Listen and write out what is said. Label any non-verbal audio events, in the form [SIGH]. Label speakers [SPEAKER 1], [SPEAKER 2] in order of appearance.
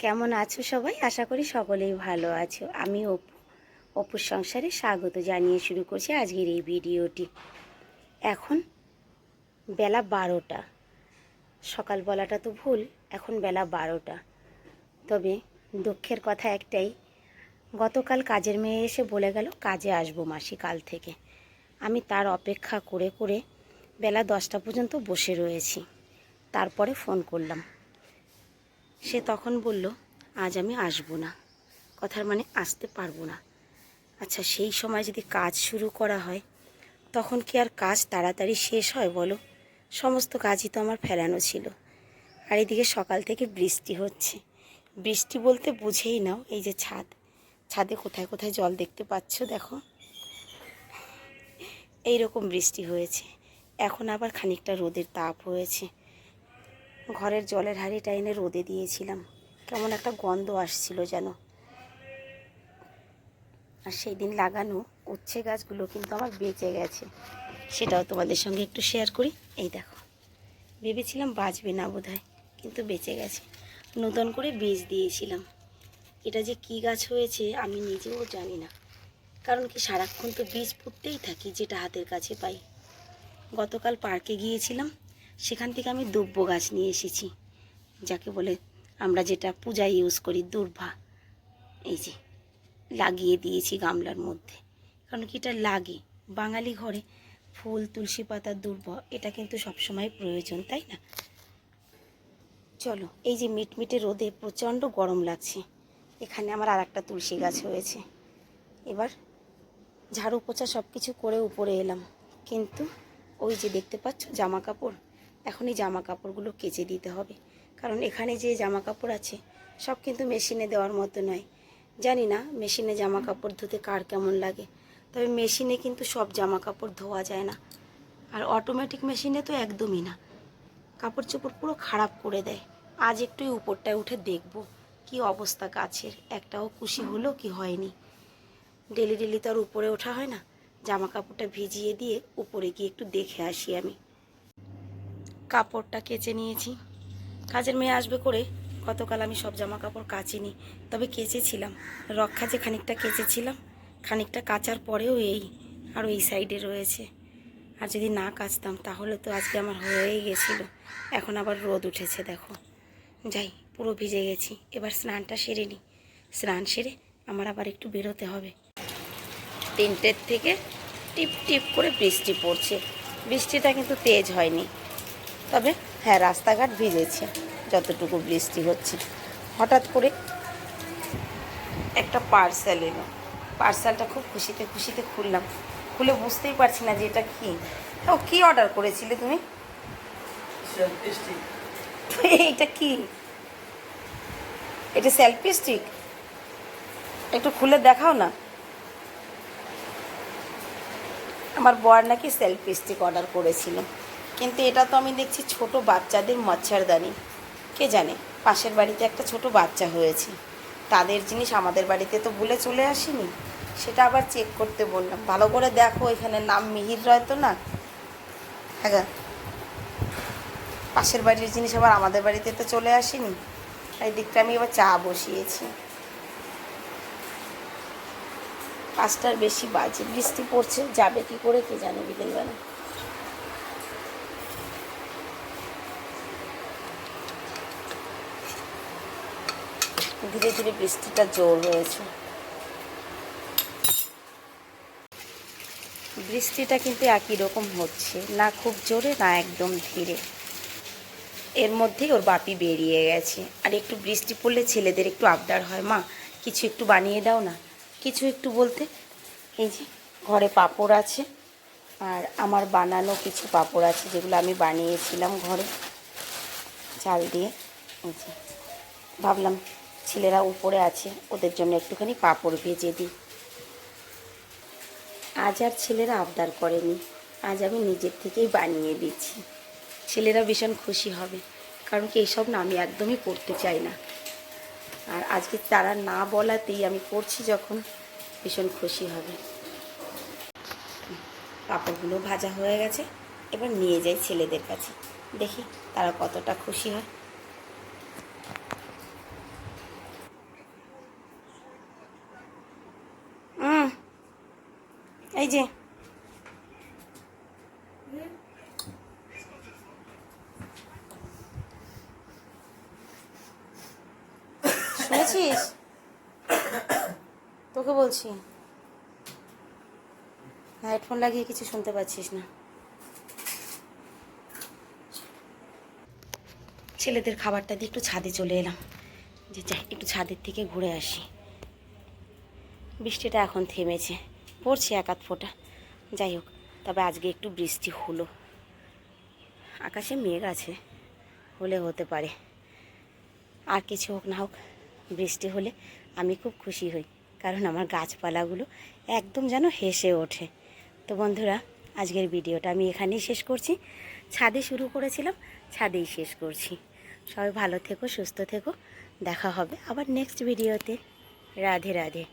[SPEAKER 1] কেমন আছো সবাই? আশা করি সকলেই ভালো আছো। আমি অপু, অপুর সংসারে স্বাগত জানিয়ে শুরু করছি আজকের এই ভিডিওটি। এখন বেলা বারোটা। সকাল বলাটা তো ভুল, এখন বেলা বারোটা। তবে দুঃখের কথা একটাই, গতকাল কাজের মেয়ে এসে বলে গেল, কাজে আসব মাসি কাল থেকে। আমি তার অপেক্ষা করে করে বেলা দশটা পর্যন্ত বসে রয়েছি। তারপরে ফোন করলাম। সে তখন বলল, আজ আমি আসব না। কথার মানে আসতে পারব না। আচ্ছা সেই সময় যদি কাজ শুরু করা হয়, তখন কি আর কাজ তাড়াতাড়ি শেষ হয় বলো? সমস্ত কাজই তো আমার ফেলানো ছিল। আর এদিকে সকাল থেকে বৃষ্টি হচ্ছে। বৃষ্টি বলতে বুঝেই নাও, এই যে ছাদ। ছাদে কোথায় কোথায় জল দেখতে পাচ্ছ দেখো? এই রকম বৃষ্টি হয়েছে। এখন আবার খানিকটা রোদের তাপ হয়েছে। ঘরের জলের হাঁড়িটা এনে রোদে দিয়েছিলাম। কেমন একটা গন্ধ আসছিল যেন। আর সেই দিন লাগানো উচ্ছে গাছগুলো কিন্তু আমার বেঁচে গেছে। সেটাও তোমাদের সঙ্গে একটু শেয়ার করি। এই দেখো, ভেবেছিলাম বাঁচবে না বোধহয়, কিন্তু বেঁচে গেছে। নতুন করে বীজ দিয়েছিলাম। এটা যে কি গাছ হয়েছে আমি নিজেও জানি না। কারণ কি সারাক্ষণ তো বীজ পুঁততেই থাকি, যেটা হাতের কাছে পাই। গতকাল পার্কে গিয়েছিলাম সেখান থেকে আমি দুব্ব গাছ নিয়ে এসেছি, যাকে বলে আমরা যেটা পূজায় ইউজ করি দুর্ভা। এই যে, লাগিয়ে দিয়েছি গামলার মধ্যে। কারণ কি এটা লাগে? বাঙালি ঘরে ফুল, তুলসী পাতা, দুর্ভ, এটা কিন্তু সবসময় প্রয়োজন, তাই না? চলো, এই যে মিটমিটে রোদে প্রচণ্ড গরম লাগছে, এখানে আমার আর একটা তুলসী গাছ হয়েছে। এবার ঝাড়ু পোছা সব কিছু করে উপরে এলাম। কিন্তু ওই যে দেখতে পাচ্ছ, জামা কাপড়? এখন এই জামা কাপড়গুলো কেচে দিতে হবে। কারণ এখানে যে জামা কাপড় আছে, সব কিন্তু মেশিনে দেওয়ার মতো নয়। জানি না মেশিনে জামা কাপড় ধুতে কার কেমন লাগে, তবে মেশিনে কিন্তু সব জামা কাপড় ধোয়া যায় না। আর অটোমেটিক মেশিনে তো একদমই না। কাপড় চোপড় পুরো খারাপ করে দেয়। আজ একটু উপরটায় উঠে দেখব কি অবস্থা গাছের একটাও খুশি হলো কি হয়নি। ডেলি ডেলি তো আর উপরে ওঠা হয় না। জামা কাপড়টা ভিজিয়ে দিয়ে উপরে গিয়ে একটু দেখে আসি আমি। কাপড়টা কেচে নিয়েছি। কাজের মেয়ে আসবে করে গতকাল আমি সব জামা কাপড় কাচিনি, তবে কেচেছিলাম। রক্ষা যে খানিকটা কেচেছিলাম, খানিকটা কাচার পরেও এই আর ওই সাইডে রয়েছে। আর যদি না কাচতাম, তাহলে তো আজকে আমার হয়েই গেছিল। এখন আবার রোদ উঠেছে, দেখো। যাই, পুরো ভিজে গেছি। এবার স্নানটা সেরে নিই স্নান সেরে আমার আবার একটু বেরোতে হবে। তিনটের থেকে টিপ টিপ করে বৃষ্টি পড়ছে। বৃষ্টিটা কিন্তু তেজ হয়নি। তবে হ্যাঁ রাস্তাঘাট ভিজেছে যতটুকু বৃষ্টি হচ্ছে। হঠাৎ করে একটা পার্সেল এলো। পার্সেলটা খুব খুশিতে খুশিতে খুললাম। খুলে বুঝতেই পারছি না যে এটা কী। ও কী অর্ডার করেছিলে তুমি? [LAUGHS] এইটা কি? এটা সেলফি স্টিক একটু খুলে দেখাও না। আমার বর নাকি সেলফি স্টিক অর্ডার করেছিল। কিন্তু এটা তো আমি দেখছি ছোট বাচ্চাদের মচ্ছারদানি। কে জানে, পাশের বাড়িতে একটা ছোট বাচ্চা হয়েছে। তাদের জিনিস আমাদের বাড়িতে তো বলে চলে আসেনি। সেটা আবার চেক করতে বললাম। ভালো করে দেখো, এখানে নাম মিহির রয় তো না? হ্যাঁ পাশের বাড়ির জিনিস আবার আমাদের বাড়িতে তো চলে আসেনি। এই দিকটা আমি এবার চা বসিয়েছি। পাঁচটার বেশি বাজে। বৃষ্টি পড়ছে, যাবে কি করে কে জানে বিকেলবেলা। ধীরে ধীরে বৃষ্টিটা জোর হয়েছে। বৃষ্টিটা কিন্তু একই রকম হচ্ছে, না খুব জোরে, না একদম ধীরে। এর মধ্যেই ওর বাপি বেরিয়ে গেছে। আর একটু বৃষ্টি পড়লে ছেলেদের একটু আবদার হয়, মা, কিছু একটু বানিয়ে দাও না। কিছু একটু বলতে, এই যে, ঘরে পাপড় আছে, আর আমার বানানো কিছু পাপড় আছে, যেগুলো আমি বানিয়েছিলাম ঘরে। চাল দিয়ে ভাবলাম ছেলেরা উপরে আছে, ওদের জন্য একটুখানি পাঁপড় ভেজে দিই। আজ আর ছেলেরা আবদার করেনি, আজ আমি নিজের থেকেই বানিয়ে দিচ্ছি। ছেলেরা ভীষণ খুশি হবে, কারণ কি এইসব না আমি একদমই করতে চাই না। আর আজকে তারা না বলাতেই আমি করছি যখন, ভীষণ খুশি হবে। পাঁপড়গুলো ভাজা হয়ে গেছে, এবার নিয়ে যাই ছেলেদের কাছে। দেখি তারা কতটা খুশি হয় এই যে। শুনেছিস? তোকে বলছি। হেডফোন লাগিয়ে কিছু শুনতে পাচ্ছিস না। ছেলেদের খাবারটা দিয়ে একটু ছাদে চলে এলাম। যে একটু ছাদের থেকে ঘুরে আসি। বৃষ্টিটা এখন থেমেছে। পড়ছে এক আধ ফোঁটা। যাই হোক, তবে আজকে একটু বৃষ্টি হলো। আকাশে মেঘ আছে, হলে হতে পারে। আর কিছু হোক না হোক, বৃষ্টি হলে আমি খুব খুশি হই, কারণ আমার গাছপালাগুলো একদম যেন হেসে ওঠে। তো বন্ধুরা, আজকের ভিডিওটা আমি এখানেই শেষ করছি। ছাদে শুরু করেছিলাম, ছাদেই শেষ করছি। সবাই ভালো থেকো, সুস্থ থেকো। দেখা হবে আবার নেক্সট ভিডিওতে রাধে রাধে।